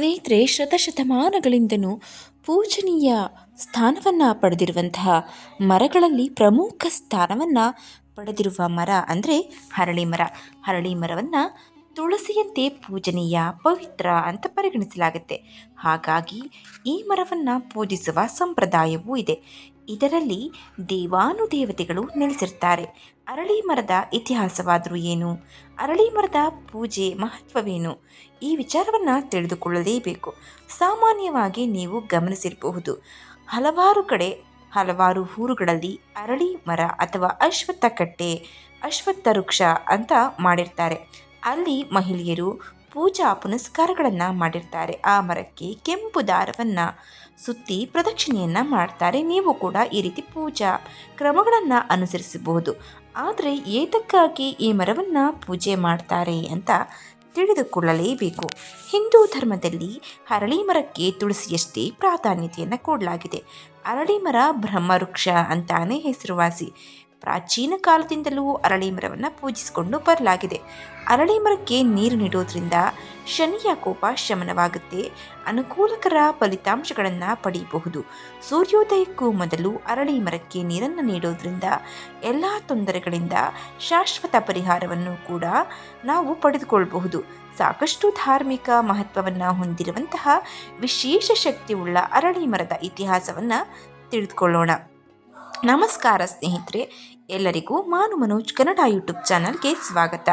ಸ್ನೇಹಿತರೆ ಶತಶತಮಾನಗಳಿಂದನೂ ಪೂಜನೀಯ ಸ್ಥಾನವನ್ನು ಪಡೆದಿರುವಂತಹ ಮರಗಳಲ್ಲಿ ಪ್ರಮುಖ ಸ್ಥಾನವನ್ನು ಪಡೆದಿರುವ ಮರ ಅಂದರೆ ಹರಳಿ ಮರ. ಹರಳಿ ಮರವನ್ನು ತುಳಸಿಯಂತೆ ಪೂಜನೀಯ, ಪವಿತ್ರ ಅಂತ ಪರಿಗಣಿಸಲಾಗುತ್ತೆ. ಹಾಗಾಗಿ ಈ ಮರವನ್ನು ಪೂಜಿಸುವ ಸಂಪ್ರದಾಯವೂ ಇದೆ. ಇದರಲ್ಲಿ ದೇವಾನುದೇವತೆಗಳು ನೆಲೆಸಿರ್ತಾರೆ. ಅರಳಿ ಮರದ ಇತಿಹಾಸವಾದರೂ ಏನು? ಅರಳಿ ಮರದ ಪೂಜೆ ಮಹತ್ವವೇನು? ಈ ವಿಚಾರವನ್ನು ತಿಳಿದುಕೊಳ್ಳಲೇಬೇಕು. ಸಾಮಾನ್ಯವಾಗಿ ನೀವು ಗಮನಿಸಿರಬಹುದು, ಹಲವಾರು ಕಡೆ, ಹಲವಾರು ಊರುಗಳಲ್ಲಿ ಅರಳಿ ಮರ ಅಥವಾ ಅಶ್ವತ್ಥ ಕಟ್ಟೆ, ಅಶ್ವತ್ಥ ವೃಕ್ಷ ಅಂತ ಮಾಡಿರ್ತಾರೆ. ಅಲ್ಲಿ ಮಹಿಳೆಯರು ಪೂಜಾ ಪುನಸ್ಕಾರಗಳನ್ನು ಮಾಡಿರ್ತಾರೆ. ಆ ಮರಕ್ಕೆ ಕೆಂಪು ದಾರವನ್ನು ಸುತ್ತಿ ಪ್ರದಕ್ಷಿಣೆಯನ್ನು ಮಾಡ್ತಾರೆ. ನೀವು ಕೂಡ ಈ ರೀತಿ ಪೂಜಾ ಕ್ರಮಗಳನ್ನು ಅನುಸರಿಸಬಹುದು. ಆದರೆ ಏತಕ್ಕಾಗಿ ಈ ಮರವನ್ನು ಪೂಜೆ ಮಾಡ್ತಾರೆ ಅಂತ ತಿಳಿದುಕೊಳ್ಳಲೇಬೇಕು. ಹಿಂದೂ ಧರ್ಮದಲ್ಲಿ ಅರಳಿ ಮರಕ್ಕೆ ತುಳಸಿಯಷ್ಟೇ ಪ್ರಾಧಾನ್ಯತೆಯನ್ನು ಕೊಡಲಾಗಿದೆ. ಅರಳಿ ಮರ ಬ್ರಹ್ಮವೃಕ್ಷ ಅಂತಾನೆ ಹೆಸರುವಾಸಿ. ಪ್ರಾಚೀನ ಕಾಲದಿಂದಲೂ ಅರಳಿ ಮರವನ್ನು ಪೂಜಿಸಿಕೊಂಡು ಬರಲಾಗಿದೆ. ಅರಳಿ ಮರಕ್ಕೆ ನೀರು ನೀಡೋದ್ರಿಂದ ಶನಿಯ ಕೋಪ ಶಮನವಾಗುತ್ತೆ. ಅನುಕೂಲಕರ ಫಲಿತಾಂಶಗಳನ್ನು ಪಡೆಯಬಹುದು ಸೂರ್ಯೋದಯಕ್ಕೂ ಮೊದಲು ಅರಳಿ ಮರಕ್ಕೆ ನೀರನ್ನು ನೀಡೋದ್ರಿಂದ ಎಲ್ಲ ತೊಂದರೆಗಳಿಂದ ಶಾಶ್ವತ ಪರಿಹಾರವನ್ನು ಕೂಡ ನಾವು ಪಡೆದುಕೊಳ್ಳಬಹುದು ಸಾಕಷ್ಟು ಧಾರ್ಮಿಕ ಮಹತ್ವವನ್ನು ಹೊಂದಿರುವಂತಹ ವಿಶೇಷ ಶಕ್ತಿಯುಳ್ಳ ಅರಳಿ ಮರದ ಇತಿಹಾಸವನ್ನು ತಿಳಿದುಕೊಳ್ಳೋಣ. ನಮಸ್ಕಾರ ಸ್ನೇಹಿತರೆ, ಎಲ್ಲರಿಗೂ ಮಾನು ಮನೋಜ್ ಕನ್ನಡ ಯೂಟ್ಯೂಬ್ ಚಾನಲ್ಗೆ ಸ್ವಾಗತ.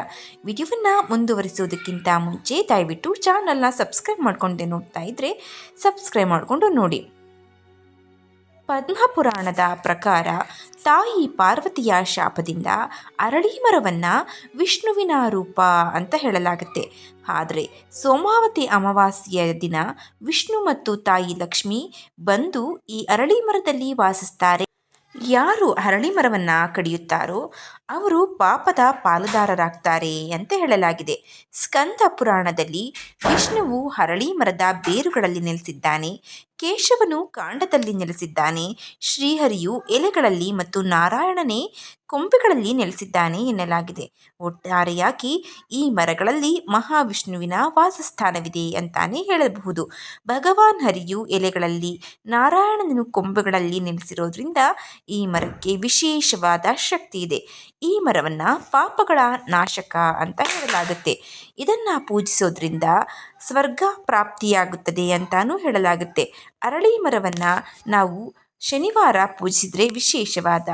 ವಿಡಿಯೋವನ್ನು ಮುಂದುವರಿಸೋದಕ್ಕಿಂತ ಮುಂಚೆ ದಯವಿಟ್ಟು ಚಾನಲ್ನ ಸಬ್ಸ್ಕ್ರೈಬ್ ಮಾಡಿಕೊಂಡೆ ನೋಡ್ತಾ ಇದ್ದರೆ ಸಬ್ಸ್ಕ್ರೈಬ್ ಮಾಡಿಕೊಂಡು ನೋಡಿ. ಪದ್ಮಪುರಾಣದ ಪ್ರಕಾರ ತಾಯಿ ಪಾರ್ವತಿಯ ಶಾಪದಿಂದ ಅರಳಿ ಮರವನ್ನು ವಿಷ್ಣುವಿನ ರೂಪ ಅಂತ ಹೇಳಲಾಗುತ್ತೆ. ಆದರೆ ಸೋಮಾವತಿ ಅಮಾವಾಸ್ಯೆಯ ದಿನ ವಿಷ್ಣು ಮತ್ತು ತಾಯಿ ಲಕ್ಷ್ಮಿ ಬಂದು ಈ ಅರಳಿ ಮರದಲ್ಲಿ ವಾಸಿಸ್ತಾರೆ. ಯಾರು ಅರಳಿ ಮರವನ್ನು ಕಡಿಯುತ್ತಾರೋ ಅವರು ಪಾಪದ ಪಾಲುದಾರರಾಗ್ತಾರೆ ಅಂತ ಹೇಳಲಾಗಿದೆ. ಸ್ಕಂದ ಪುರಾಣದಲ್ಲಿ ವಿಷ್ಣುವು ಹರಳಿ ಮರದ ಬೇರುಗಳಲ್ಲಿ ನೆಲೆಸಿದ್ದಾನೆ. ಕೇಶವನು ಕಾಂಡದಲ್ಲಿ ನೆಲೆಸಿದ್ದಾನೆ. ಶ್ರೀಹರಿಯು ಎಲೆಗಳಲ್ಲಿ ಮತ್ತು ನಾರಾಯಣನೇ ಕೊಂಬೆಗಳಲ್ಲಿ ನೆಲೆಸಿದ್ದಾನೆ ಎನ್ನಲಾಗಿದೆ. ಒಟ್ಟಾರೆಯಾಗಿ ಈ ಮರಗಳಲ್ಲಿ ಮಹಾವಿಷ್ಣುವಿನ ವಾಸಸ್ಥಾನವಿದೆ ಅಂತಾನೆ ಹೇಳಬಹುದು. ಭಗವಾನ್ ಹರಿಯು ಎಲೆಗಳಲ್ಲಿ ನಾರಾಯಣನು ಕೊಂಬೆಗಳಲ್ಲಿ ನೆಲೆಸಿರೋದ್ರಿಂದ ಈ ಮರಕ್ಕೆ ವಿಶೇಷವಾದ ಶಕ್ತಿ ಇದೆ ಈ ಮರವನ್ನು ಪಾಪಗಳ ನಾಶಕ ಅಂತ ಹೇಳಲಾಗುತ್ತೆ. ಇದನ್ನು ಪೂಜಿಸೋದ್ರಿಂದ ಸ್ವರ್ಗ ಪ್ರಾಪ್ತಿಯಾಗುತ್ತದೆ ಅಂತಾನೂ ಹೇಳಲಾಗುತ್ತೆ. ಅರಳಿ ಮರವನ್ನು ನಾವು ಶನಿವಾರ ಪೂಜಿಸಿದರೆ ವಿಶೇಷವಾದ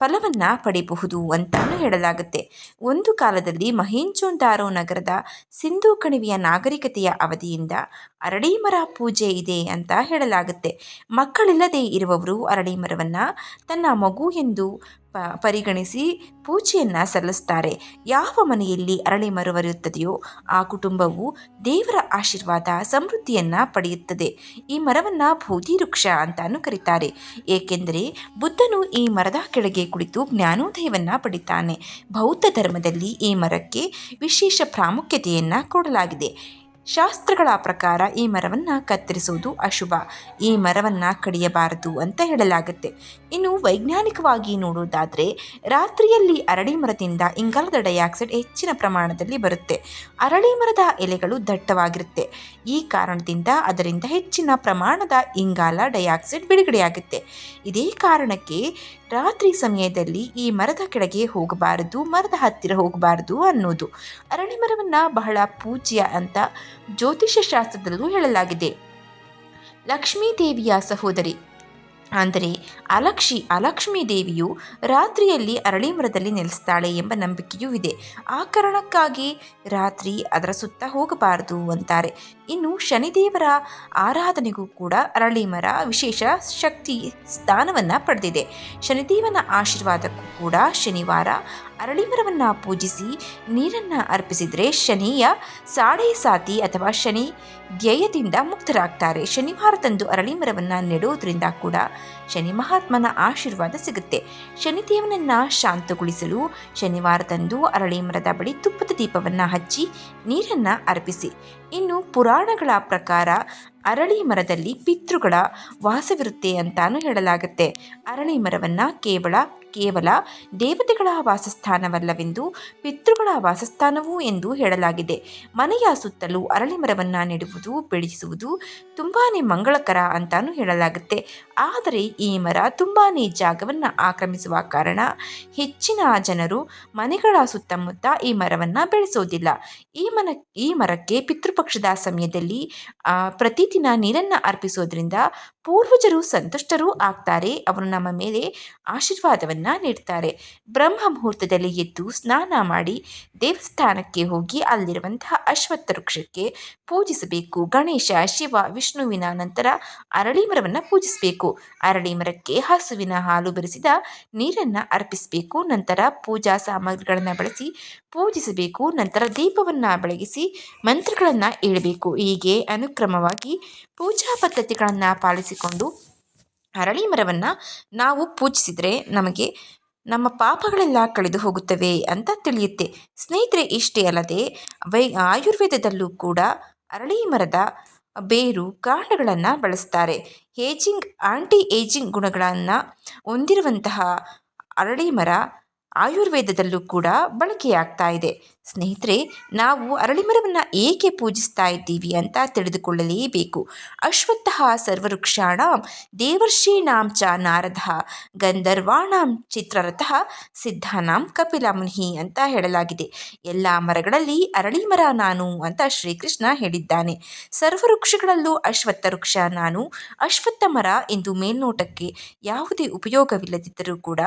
ಫಲವನ್ನು ಪಡೆಯಬಹುದು ಅಂತಲೂ ಹೇಳಲಾಗುತ್ತೆ. ಒಂದು ಕಾಲದಲ್ಲಿ ಮಹೇಂಜೋಂದಾರೋ ನಗರದ ಸಿಂಧೂ ಕಣಿವೆಯ ನಾಗರಿಕತೆಯ ಅವಧಿಯಿಂದ ಅರಳಿ ಮರ ಪೂಜೆ ಇದೆ ಅಂತ ಹೇಳಲಾಗುತ್ತೆ. ಮಕ್ಕಳಿಲ್ಲದೆ ಇರುವವರು ಅರಳಿ ಮರವನ್ನು ತನ್ನ ಮಗು ಎಂದು ಪ, ಪರಿಗಣಿಸಿ ಪೂಜೆಯನ್ನು ಸಲ್ಲಿಸ್ತಾರೆ. ಯಾವ ಮನೆಯಲ್ಲಿ ಅರಳಿ ಮರವಿರುತ್ತದೆಯೋ ಆ ಕುಟುಂಬವು ದೇವರ ಆಶೀರ್ವಾದ ಸಮೃದ್ಧಿಯನ್ನು ಪಡೆಯುತ್ತದೆ. ಈ ಮರವನ್ನು ಬೋಧಿ ವೃಕ್ಷ ಅಂತಾನು ಕರೀತಾರೆ. ಏಕೆಂದರೆ ಬುದ್ಧನು ಈ ಮರದ ಕೆಳಗೆ ಕುಳಿತು ಜ್ಞಾನೋದಯವನ್ನು ಪಡಿತಾನೆ. ಬೌದ್ಧ ಧರ್ಮದಲ್ಲಿ ಈ ಮರಕ್ಕೆ ವಿಶೇಷ ಪ್ರಾಮುಖ್ಯತೆಯನ್ನು ಕೊಡಲಾಗಿದೆ. ಶಾಸ್ತ್ರಗಳ ಪ್ರಕಾರ ಈ ಮರವನ್ನು ಕತ್ತರಿಸುವುದು ಅಶುಭ. ಈ ಮರವನ್ನು ಕಡಿಯಬಾರದು ಅಂತ ಹೇಳಲಾಗುತ್ತೆ. ಇನ್ನು ವೈಜ್ಞಾನಿಕವಾಗಿ ನೋಡುವುದಾದರೆ, ರಾತ್ರಿಯಲ್ಲಿ ಅರಳಿ ಮರದಿಂದ ಇಂಗಾಲದ ಡೈಆಕ್ಸೈಡ್ ಹೆಚ್ಚಿನ ಪ್ರಮಾಣದಲ್ಲಿ ಬರುತ್ತೆ. ಅರಳಿ ಮರದ ಎಲೆಗಳು ದಟ್ಟವಾಗಿರುತ್ತೆ. ಈ ಕಾರಣದಿಂದ ಅದರಿಂದ ಹೆಚ್ಚಿನ ಪ್ರಮಾಣದ ಇಂಗಾಲ ಡೈಆಕ್ಸೈಡ್ ಬಿಡುಗಡೆಯಾಗುತ್ತೆ. ಇದೇ ಕಾರಣಕ್ಕೆ ರಾತ್ರಿ ಸಮಯದಲ್ಲಿ ಈ ಮರದ ಕೆಳಗೆ ಹೋಗಬಾರದು, ಮರದ ಹತ್ತಿರ ಹೋಗಬಾರದು ಅನ್ನೋದು. ಅರಳಿ ಮರವನ್ನು ಬಹಳ ಪೂಜ್ಯ ಅಂತ ಜ್ಯೋತಿಷ್ಯ ಶಾಸ್ತ್ರದಲ್ಲೂ ಹೇಳಲಾಗಿದೆ. ಲಕ್ಷ್ಮೀ ದೇವಿಯ ಸಹೋದರಿ ಅಂದರೆ ಅಲಕ್ಷಿ, ಅಲಕ್ಷ್ಮೀ ದೇವಿಯು ರಾತ್ರಿಯಲ್ಲಿ ಅರಳಿ ಮರದಲ್ಲಿ ನೆಲೆಸ್ತಾಳೆ ಎಂಬ ನಂಬಿಕೆಯೂ ಇದೆ. ಆ ಕಾರಣಕ್ಕಾಗಿ ರಾತ್ರಿ ಅದರ ಸುತ್ತ ಹೋಗಬಾರದು ಅಂತಾರೆ. ಇನ್ನು ಶನಿದೇವರ ಆರಾಧನೆಗೂ ಕೂಡ ಅರಳಿ ಮರ ವಿಶೇಷ ಶಕ್ತಿ ಸ್ಥಾನವನ್ನು ಪಡೆದಿದೆ. ಶನಿದೇವನ ಆಶೀರ್ವಾದಕ್ಕೂ ಕೂಡ ಶನಿವಾರ ಅರಳಿ ಮರವನ್ನು ಪೂಜಿಸಿ ನೀರನ್ನು ಅರ್ಪಿಸಿದರೆ ಶನಿಯ ಸಾಡೆ ಸಾತಿ ಅಥವಾ ಶನಿ ಧ್ಯೇಯದಿಂದ ಮುಕ್ತರಾಗ್ತಾರೆ. ಶನಿವಾರದಂದು ಅರಳಿ ಮರವನ್ನು ನೆಡೋದ್ರಿಂದ ಕೂಡ ಶನಿ ಮಹಾತ್ಮನ ಆಶೀರ್ವಾದ ಸಿಗುತ್ತೆ. ಶನಿದೇವನನ್ನು ಶಾಂತಗೊಳಿಸಲು ಶನಿವಾರದಂದು ಅರಳಿ ಮರದ ಬಳಿ ತುಪ್ಪದ ದೀಪವನ್ನು ಹಚ್ಚಿ ನೀರನ್ನು ಅರ್ಪಿಸಿ. ಇನ್ನು ಪುರಾಣಗಳ ಪ್ರಕಾರ ಅರಳಿ ಮರದಲ್ಲಿ ಪಿತೃಗಳ ವಾಸವಿರುತ್ತೆ ಅಂತಾನು ಹೇಳಲಾಗುತ್ತೆ. ಅರಳಿ ಮರವನ್ನು ಕೇವಲ ಕೇವಲ ದೇವತೆಗಳ ವಾಸಸ್ಥಾನವಲ್ಲವೆಂದು ಪಿತೃಗಳ ವಾಸಸ್ಥಾನವೂ ಎಂದು ಹೇಳಲಾಗಿದೆ. ಮನೆಯ ಸುತ್ತಲೂ ಅರಳಿ ಮರವನ್ನು ನೆಡುವುದು, ಬೆಳೆಸುವುದು ತುಂಬಾ ಮಂಗಳಕರ ಅಂತಾನು ಹೇಳಲಾಗುತ್ತೆ. ಆದರೆ ಈ ಮರ ತುಂಬಾ ಜಾಗವನ್ನು ಆಕ್ರಮಿಸುವ ಕಾರಣ ಹೆಚ್ಚಿನ ಜನರು ಮನೆಗಳ ಸುತ್ತಮುತ್ತ ಈ ಮರವನ್ನು ಬೆಳೆಸೋದಿಲ್ಲ. ಈ ಮನ, ಈ ಮರಕ್ಕೆ ಪಿತೃಪಕ್ಷದ ಸಮಯದಲ್ಲಿ ಪ್ರತಿದಿನ ನೀರನ್ನು ಅರ್ಪಿಸೋದ್ರಿಂದ ಪೂರ್ವಜರು ಸಂತುಷ್ಟರೂ ಆಗ್ತಾರೆ. ಅವರು ನಮ್ಮ ಮೇಲೆ ಆಶೀರ್ವಾದವನ್ನು ನೀಡ್ತಾರೆ. ಬ್ರಹ್ಮ ಮುಹೂರ್ತದಲ್ಲಿ ಎದ್ದು ಸ್ನಾನ ಮಾಡಿ ದೇವಸ್ಥಾನಕ್ಕೆ ಹೋಗಿ ಅಲ್ಲಿರುವಂತಹ ಅಶ್ವತ್ಥ ವೃಕ್ಷಕ್ಕೆ ಪೂಜಿಸಬೇಕು. ಗಣೇಶ, ಶಿವ, ವಿಷ್ಣುವಿನ ನಂತರ ಅರಳಿ ಮರವನ್ನು ಪೂಜಿಸಬೇಕು. ಅರಳಿ ಮರಕ್ಕೆ ಹಸುವಿನ ಹಾಲು ಬೆರೆಸಿದ ನೀರನ್ನು ಅರ್ಪಿಸಬೇಕು. ನಂತರ ಪೂಜಾ ಸಾಮಗ್ರಿಗಳನ್ನು ಬಳಸಿ ಪೂಜಿಸಬೇಕು. ನಂತರ ದೀಪವನ್ನು ಬೆಳಗಿಸಿ ಮಂತ್ರಗಳನ್ನು ಹೇಳಬೇಕು. ಹೀಗೆ ಅನುಕ್ರಮವಾಗಿ ಪೂಜಾ ಪದ್ಧತಿಗಳನ್ನು ಪಾಲಿಸಿಕೊಂಡು ಅರಳಿ ಮರವನ್ನು ನಾವು ಪೂಜಿಸಿದರೆ ನಮಗೆ ನಮ್ಮ ಪಾಪಗಳೆಲ್ಲ ಕಳೆದು ಹೋಗುತ್ತವೆ ಅಂತ ತಿಳಿಯುತ್ತೆ. ಸ್ನೇಹಿತರೆ, ಇಷ್ಟೇ ಅಲ್ಲದೆ ವೈ ಆಯುರ್ವೇದದಲ್ಲೂ ಕೂಡ ಅರಳಿ ಮರದ ಬೇರು ಕಾಂಡಗಳನ್ನು ಬಳಸ್ತಾರೆ. ಏಜಿಂಗ್ ಆಂಟಿ ಏಜಿಂಗ್ ಗುಣಗಳನ್ನು ಹೊಂದಿರುವಂತಹ ಅರಳಿ ಮರ ಆಯುರ್ವೇದದಲ್ಲೂ ಕೂಡ ಬಳಕೆಯಾಗ್ತಾ ಇದೆ. ಸ್ನೇಹಿತರೆ, ನಾವು ಅರಳಿಮರವನ್ನು ಏಕೆ ಪೂಜಿಸ್ತಾ ಇದ್ದೀವಿ ಅಂತ ತಿಳಿದುಕೊಳ್ಳಲೇಬೇಕು. ಅಶ್ವತ್ಥ ಸರ್ವವೃಕ್ಷಾಣ ದೇವರ್ಷೀಣಾಂ ಚ ನಾರದ ಗಂಧರ್ವಾಣಾಂ ಚಿತ್ರರಥ ಸಿದ್ಧಾನಾಂ ಕಪಿಲ ಮುನಿ ಅಂತ ಹೇಳಲಾಗಿದೆ. ಎಲ್ಲ ಮರಗಳಲ್ಲಿ ಅರಳಿ ಮರ ನಾನು ಅಂತ ಶ್ರೀಕೃಷ್ಣ ಹೇಳಿದ್ದಾನೆ. ಸರ್ವವೃಕ್ಷಗಳಲ್ಲೂ ಅಶ್ವತ್ಥ ವೃಕ್ಷ ನಾನು. ಅಶ್ವತ್ಥ ಮರ ಎಂದು ಮೇಲ್ನೋಟಕ್ಕೆ ಯಾವುದೇ ಉಪಯೋಗವಿಲ್ಲದಿದ್ದರೂ ಕೂಡ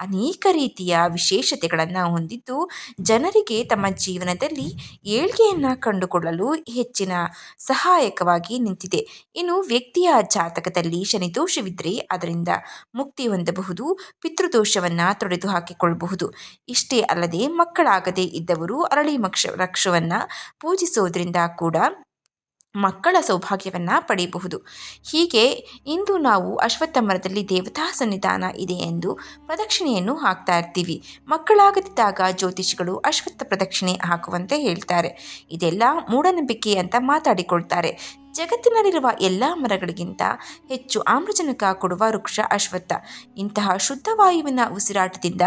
ಅನೇಕ ರೀತಿಯ ವಿಶೇಷತೆಗಳನ್ನು ಹೊಂದಿದ್ದು ಜನರಿಗೆ ತಮ್ಮ ನಮ್ಮ ಜೀವನದಲ್ಲಿ ಏಳ್ಗೆಯನ್ನು ಕಂಡುಕೊಳ್ಳಲು ಹೆಚ್ಚಿನ ಸಹಾಯಕವಾಗಿ ನಿಂತಿದೆ. ಇನ್ನು ವ್ಯಕ್ತಿಯ ಜಾತಕದಲ್ಲಿ ಶನಿದೋಷವಿದ್ದರೆ ಅದರಿಂದ ಮುಕ್ತಿ ಹೊಂದಬಹುದು, ಪಿತೃದೋಷವನ್ನು ತೊಡೆದು ಹಾಕಿಕೊಳ್ಳಬಹುದು. ಇಷ್ಟೇ ಅಲ್ಲದೆ ಮಕ್ಕಳಾಗದೇ ಇದ್ದವರು ಅರಳಿ ಮಕ್ಷ ವೃಕ್ಷವನ್ನು ಪೂಜಿಸೋದ್ರಿಂದ ಕೂಡ ಮಕ್ಕಳ ಸೌಭಾಗ್ಯವನ್ನು ಪಡೆಯಬಹುದು. ಹೀಗೆ ಇಂದು ನಾವು ಅಶ್ವತ್ಥ ಮರದಲ್ಲಿ ದೇವತಾ ಸನ್ನಿಧಾನ ಇದೆ ಎಂದು ಪ್ರದಕ್ಷಿಣೆಯನ್ನು ಹಾಕ್ತಾ ಇರ್ತೀವಿ. ಮಕ್ಕಳಾಗದಿದ್ದಾಗ ಜ್ಯೋತಿಷಿಗಳು ಅಶ್ವತ್ಥ ಪ್ರದಕ್ಷಿಣೆ ಹಾಕುವಂತೆ ಹೇಳ್ತಾರೆ. ಇದೆಲ್ಲ ಮೂಢನಂಬಿಕೆ ಅಂತ ಮಾತಾಡಿಕೊಳ್ತಾರೆ. ಜಗತ್ತಿನಲ್ಲಿರುವ ಎಲ್ಲ ಮರಗಳಿಗಿಂತ ಹೆಚ್ಚು ಆಮ್ಲಜನಕ ಕೊಡುವ ವೃಕ್ಷ ಅಶ್ವತ್ಥ. ಇಂತಹ ಶುದ್ಧ ವಾಯುವಿನ ಉಸಿರಾಟದಿಂದ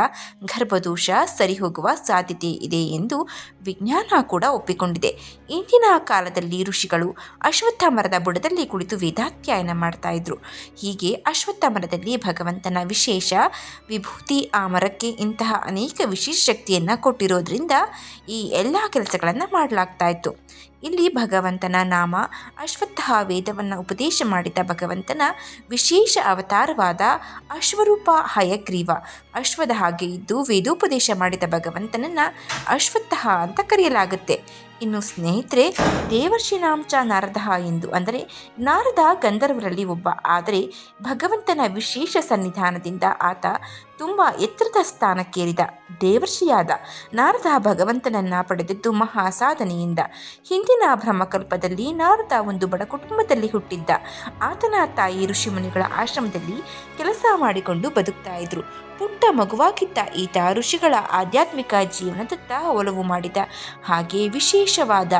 ಗರ್ಭದೋಷ ಸರಿಹೋಗುವ ಸಾಧ್ಯತೆ ಇದೆ ಎಂದು ವಿಜ್ಞಾನ ಕೂಡ ಒಪ್ಪಿಕೊಂಡಿದೆ. ಇಂದಿನ ಕಾಲದಲ್ಲಿ ಋಷಿಗಳು ಅಶ್ವತ್ಥ ಮರದ ಬುಡದಲ್ಲಿ ಕುಳಿತು ವೇದಾಧ್ಯಯನ ಮಾಡ್ತಾ ಇದ್ರು. ಹೀಗೆ ಅಶ್ವತ್ಥ ಮರದಲ್ಲಿ ಭಗವಂತನ ವಿಶೇಷ ವಿಭೂತಿ ಆ ಮರಕ್ಕೆ ಇಂತಹ ಅನೇಕ ವಿಶೇಷ ಶಕ್ತಿಯನ್ನು ಕೊಟ್ಟಿರೋದ್ರಿಂದ ಈ ಎಲ್ಲ ಕೆಲಸಗಳನ್ನು ಮಾಡಲಾಗ್ತಾ ಇತ್ತು. ಇಲ್ಲಿ ಭಗವಂತನ ನಾಮ ಅಶ್ವತ್ಥ ವೇದವನ್ನು ಉಪದೇಶ ಮಾಡಿದ ಭಗವಂತನ ವಿಶೇಷ ಅವತಾರವಾದ ಅಶ್ವರೂಪ ಹಯಗ್ರೀವ. ಅಶ್ವದ ಹಾಗೆ ಇದ್ದು ವೇದೋಪದೇಶ ಮಾಡಿದ ಭಗವಂತನನ್ನು ಅಶ್ವತ್ಥ ಅಂತ ಕರೆಯಲಾಗುತ್ತೆ. ಇನ್ನು ಸ್ನೇಹಿತರೆ ದೇವರ್ಷಿ ನಾಂಚ ನಾರದ ಎಂದು ಅಂದರೆ ನಾರದ ಗಂಧರ್ವರಲ್ಲಿ ಒಬ್ಬ. ಆದರೆ ಭಗವಂತನ ವಿಶೇಷ ಸನ್ನಿಧಾನದಿಂದ ಆತ ತುಂಬ ಎತ್ತರದ ಸ್ಥಾನಕ್ಕೇರಿದ. ದೇವರ್ಷಿಯಾದ ನಾರದ ಭಗವಂತನನ್ನು ಪಡೆದದ್ದು ಮಹಾ ಸಾಧನೆಯಿಂದ. ಹಿಂದಿನ ಬ್ರಹ್ಮಕಲ್ಪದಲ್ಲಿ ನಾರದ ಒಂದು ಬಡ ಕುಟುಂಬದಲ್ಲಿ ಹುಟ್ಟಿದ್ದ. ಆತನ ತಾಯಿ ಋಷಿಮುನಿಗಳ ಆಶ್ರಮದಲ್ಲಿ ಕೆಲಸ ಮಾಡಿಕೊಂಡು ಬದುಕ್ತಾ ಇದ್ರು. ಪುಟ್ಟ ಮಗುವಾಗಿದ್ದ ಈತ ಋಷಿಗಳ ಆಧ್ಯಾತ್ಮಿಕ ಜೀವನದತ್ತ ಒಲವು ಮಾಡಿದ. ಹಾಗೆ ವಿಶೇಷವಾದ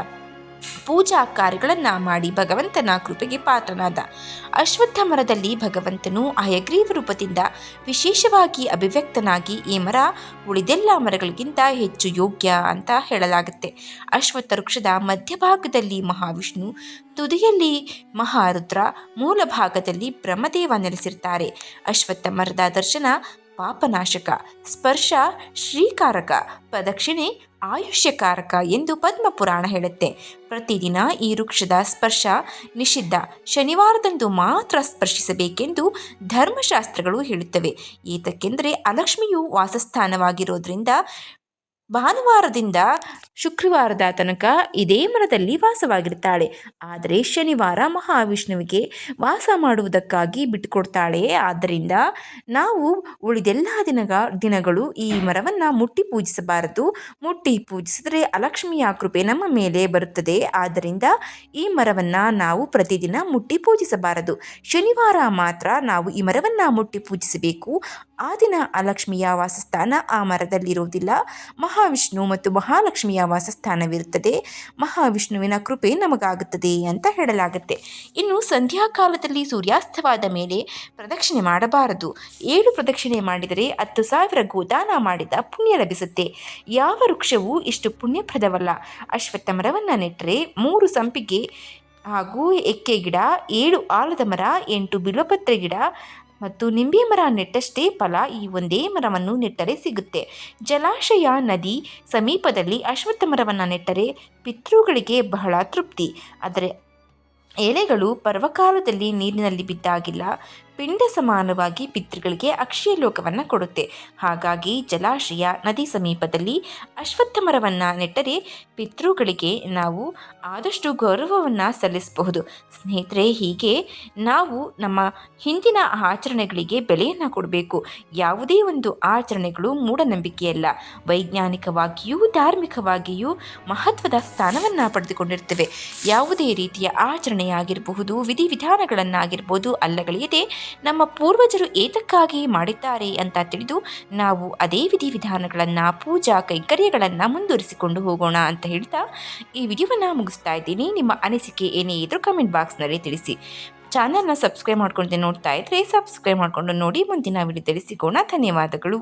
ಪೂಜಾ ಕಾರ್ಯಗಳನ್ನು ಮಾಡಿ ಭಗವಂತನ ಕೃಪೆಗೆ ಪಾತ್ರನಾದ ಅಶ್ವತ್ಥ ಮರದಲ್ಲಿ ಭಗವಂತನು ಹಯಗ್ರೀವ ರೂಪದಿಂದ ವಿಶೇಷವಾಗಿ ಅಭಿವ್ಯಕ್ತನಾಗಿ ಈ ಮರ ಉಳಿದೆಲ್ಲ ಮರಗಳಿಗಿಂತ ಹೆಚ್ಚು ಯೋಗ್ಯ ಅಂತ ಹೇಳಲಾಗುತ್ತೆ. ಅಶ್ವತ್ಥ ವೃಕ್ಷದ ಮಧ್ಯಭಾಗದಲ್ಲಿ ಮಹಾವಿಷ್ಣು, ತುದಿಯಲ್ಲಿ ಮಹಾರುದ್ರ, ಮೂಲ ಭಾಗದಲ್ಲಿ ಬ್ರಹ್ಮದೇವ ನೆಲೆಸಿರ್ತಾರೆ. ಅಶ್ವತ್ಥ ಮರದ ದರ್ಶನ ಪಾಪನಾಶಕ, ಸ್ಪರ್ಶ, ಶ್ರೀಕಾರಕ ಪ್ರದಕ್ಷಿಣೆ ಆಯುಷ್ಯಕಾರಕ ಎಂದು ಪದ್ಮಪುರಾಣ ಹೇಳುತ್ತೆ. ಪ್ರತಿದಿನ ಈ ವೃಕ್ಷದ ಸ್ಪರ್ಶ ನಿಷಿದ್ಧ. ಶನಿವಾರದಂದು ಮಾತ್ರ ಸ್ಪರ್ಶಿಸಬೇಕೆಂದು ಧರ್ಮಶಾಸ್ತ್ರಗಳು ಹೇಳುತ್ತವೆ. ಏತಕ್ಕೆಂದರೆ ಅಲಕ್ಷ್ಮಿಯು ವಾಸಸ್ಥಾನವಾಗಿರೋದ್ರಿಂದ ಭಾನುವಾರದಿಂದ ಶುಕ್ರವಾರದ ತನಕ ಇದೇ ಮರದಲ್ಲಿ ವಾಸವಾಗಿರ್ತಾಳೆ. ಆದರೆ ಶನಿವಾರ ಮಹಾವಿಷ್ಣುವಿಗೆ ವಾಸ ಮಾಡುವುದಕ್ಕಾಗಿ ಬಿಟ್ಟುಕೊಡ್ತಾಳೆ. ಆದ್ದರಿಂದ ನಾವು ಉಳಿದೆಲ್ಲ ದಿನಗ, ದಿನಗಳು ಈ ಮರವನ್ನು ಮುಟ್ಟಿ ಪೂಜಿಸಬಾರದು. ಮುಟ್ಟಿ ಪೂಜಿಸಿದರೆ ಅಲಕ್ಷ್ಮಿಯ ಕೃಪೆ ನಮ್ಮ ಮೇಲೆ ಬರುತ್ತದೆ. ಆದ್ದರಿಂದ ಈ ಮರವನ್ನು ನಾವು ಪ್ರತಿದಿನ ಮುಟ್ಟಿ ಪೂಜಿಸಬಾರದು. ಶನಿವಾರ ಮಾತ್ರ ನಾವು ಈ ಮರವನ್ನು ಮುಟ್ಟಿ ಪೂಜಿಸಬೇಕು. ಆ ದಿನ ಅಲಕ್ಷ್ಮಿಯ ವಾಸಸ್ಥಾನ ಆ ಮರದಲ್ಲಿರುವುದಿಲ್ಲ. ಮಹಾ ಮಹಾವಿಷ್ಣು ಮತ್ತು ಮಹಾಲಕ್ಷ್ಮಿಯ ವಾಸಸ್ಥಾನವಿರುತ್ತದೆ. ಮಹಾವಿಷ್ಣುವಿನ ಕೃಪೆ ನಮಗಾಗುತ್ತದೆ ಅಂತ ಹೇಳಲಾಗುತ್ತೆ. ಇನ್ನು ಸಂಧ್ಯಾಕಾಲದಲ್ಲಿ ಸೂರ್ಯಾಸ್ತವಾದ ಮೇಲೆ ಪ್ರದಕ್ಷಿಣೆ ಮಾಡಬಾರದು. ಏಳು ಪ್ರದಕ್ಷಿಣೆ ಮಾಡಿದರೆ ಹತ್ತು ಸಾವಿರ ಗೋದಾನ ಮಾಡಿದ ಪುಣ್ಯ ಲಭಿಸುತ್ತೆ. ಯಾವ ವೃಕ್ಷವೂ ಇಷ್ಟು ಪುಣ್ಯಪ್ರದವಲ್ಲ. ಅಶ್ವತ್ಥ ಮರವನ್ನು ನೆಟ್ಟರೆ ಮೂರು ಸಂಪಿಗೆ ಹಾಗೂ ಎಕ್ಕೆ ಗಿಡ, ಏಳು ಆಲದ ಮರ, ಎಂಟು ಬಿಲ್ವಪತ್ರೆ ಗಿಡ ಮತ್ತು ನಿಂಬೆ ಮರ ನೆಟ್ಟಷ್ಟೇ ಫಲ ಈ ಒಂದೇ ಮರವನ್ನು ನೆಟ್ಟರೆ ಸಿಗುತ್ತೆ. ಜಲಾಶಯ ನದಿ ಸಮೀಪದಲ್ಲಿ ಅಶ್ವತ್ಥ ಮರವನ್ನು ನೆಟ್ಟರೆ ಪಿತೃಗಳಿಗೆ ಬಹಳ ತೃಪ್ತಿ. ಆದರೆ ಎಲೆಗಳು ಪರ್ವಕಾಲದಲ್ಲಿ ನೀರಿನಲ್ಲಿ ಬಿದ್ದಾಗಿಲ್ಲ. ಪಿಂಡ ಸಮಾನವಾಗಿ ಪಿತೃಗಳಿಗೆ ಅಕ್ಷಯ ಲೋಕವನ್ನು ಕೊಡುತ್ತೆ. ಹಾಗಾಗಿ ಜಲಾಶಯ ನದಿ ಸಮೀಪದಲ್ಲಿ ಅಶ್ವತ್ಥ ಮರವನ್ನು ನೆಟ್ಟರೆ ಪಿತೃಗಳಿಗೆ ನಾವು ಆದಷ್ಟು ಗೌರವವನ್ನು ಸಲ್ಲಿಸಬಹುದು. ಸ್ನೇಹಿತರೆ, ಹೀಗೆ ನಾವು ನಮ್ಮ ಹಿಂದಿನ ಆಚರಣೆಗಳಿಗೆ ಬೆಲೆಯನ್ನು ಕೊಡಬೇಕು. ಯಾವುದೇ ಒಂದು ಆಚರಣೆಗಳು ಮೂಢನಂಬಿಕೆಯಲ್ಲ. ವೈಜ್ಞಾನಿಕವಾಗಿಯೂ ಧಾರ್ಮಿಕವಾಗಿಯೂ ಮಹತ್ವದ ಸ್ಥಾನವನ್ನು ಪಡೆದುಕೊಂಡಿರ್ತವೆ. ಯಾವುದೇ ರೀತಿಯ ಆಚರಣೆಯಾಗಿರಬಹುದು, ವಿಧಿವಿಧಾನಗಳನ್ನಾಗಿರ್ಬೋದು, ಅಲ್ಲಗಳೆಯದೆ ನಮ್ಮ ಪೂರ್ವಜರು ಏತಕ್ಕಾಗಿ ಮಾಡಿದ್ದಾರೆ ಅಂತ ತಿಳಿದು ನಾವು ಅದೇ ವಿಧಿವಿಧಾನಗಳನ್ನು ಪೂಜಾ ಕೈಂಕರ್ಯಗಳನ್ನು ಮುಂದುವರಿಸಿಕೊಂಡು ಹೋಗೋಣ ಅಂತ ಹೇಳ್ತಾ ಈ ವಿಡಿಯೋವನ್ನು ಮುಗಿಸ್ತಾ ಇದ್ದೀನಿ. ನಿಮ್ಮ ಅನಿಸಿಕೆ ಏನೇ ಇದ್ರೂ ಕಮೆಂಟ್ ಬಾಕ್ಸ್ನಲ್ಲಿ ತಿಳಿಸಿ. ಚಾನಲ್ನ ಸಬ್ಸ್ಕ್ರೈಬ್ ಮಾಡ್ಕೊಂಡು ನೋಡ್ತಾ ಇದ್ದರೆ ಸಬ್ಸ್ಕ್ರೈಬ್ ಮಾಡಿಕೊಂಡು ನೋಡಿ. ಮುಂದಿನ ವಿಡಿಯೋದಲ್ಲಿ ಸಿಗೋಣ. ಧನ್ಯವಾದಗಳು.